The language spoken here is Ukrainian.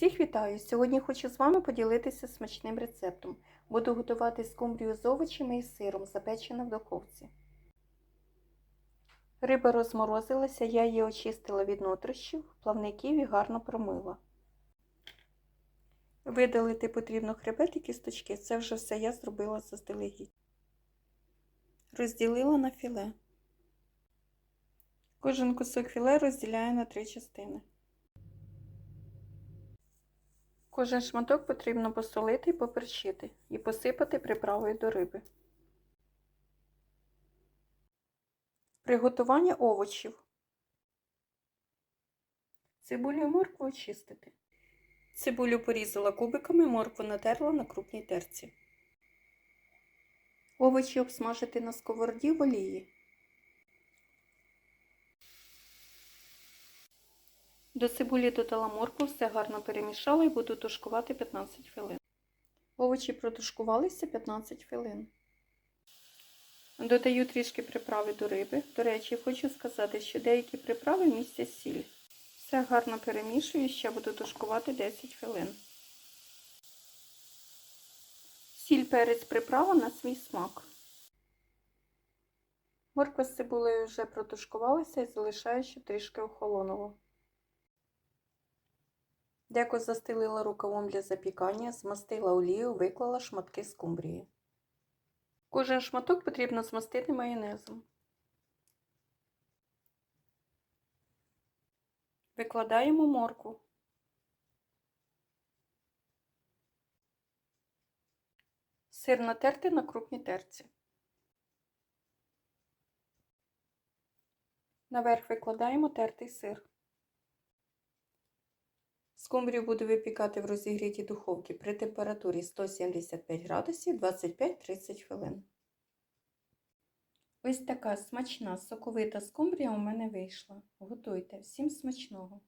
Всіх вітаю! Сьогодні хочу з вами поділитися смачним рецептом. Буду готувати скумбрію з овочами і сиром, запечена в духовці. Риба розморозилася, я її очистила від нутрощів, плавників і гарно промила. Видалити потрібно хребет і кісточки, це вже все я зробила заздалегідь. Розділила на філе. Кожен кусок філе розділяю на три частини. Кожен шматок потрібно посолити і поперчити і посипати приправою до риби. Приготування овочів. Цибулю і моркву очистити. Цибулю порізала кубиками, моркву натерла на крупній терці. Овочі обсмажити на сковороді в олії. До цибулі додала моркву, все гарно перемішала і буду тушкувати 15 хвилин. Овочі протушкувалися 15 хвилин. Додаю трішки приправи до риби. До речі, хочу сказати, що деякі приправи містять сіль. Все гарно перемішую, ще буду тушкувати 10 хвилин. Сіль перець приправа на свій смак. Морква з цибулею вже протушкувалася і залишаю, щоб трішки охолонуло. Деко застелила рукавом для запікання, змастила олію, виклала шматки скумбрії. Кожен шматок потрібно змастити майонезом. Викладаємо моркву. Сир натерти на крупній терці. Наверх викладаємо тертий сир. Скумбрію буду випікати в розігрітій духовці при температурі 175 градусів 25-30 хвилин. Ось така смачна соковита скумбрія у мене вийшла. Готуйте. Всім смачного!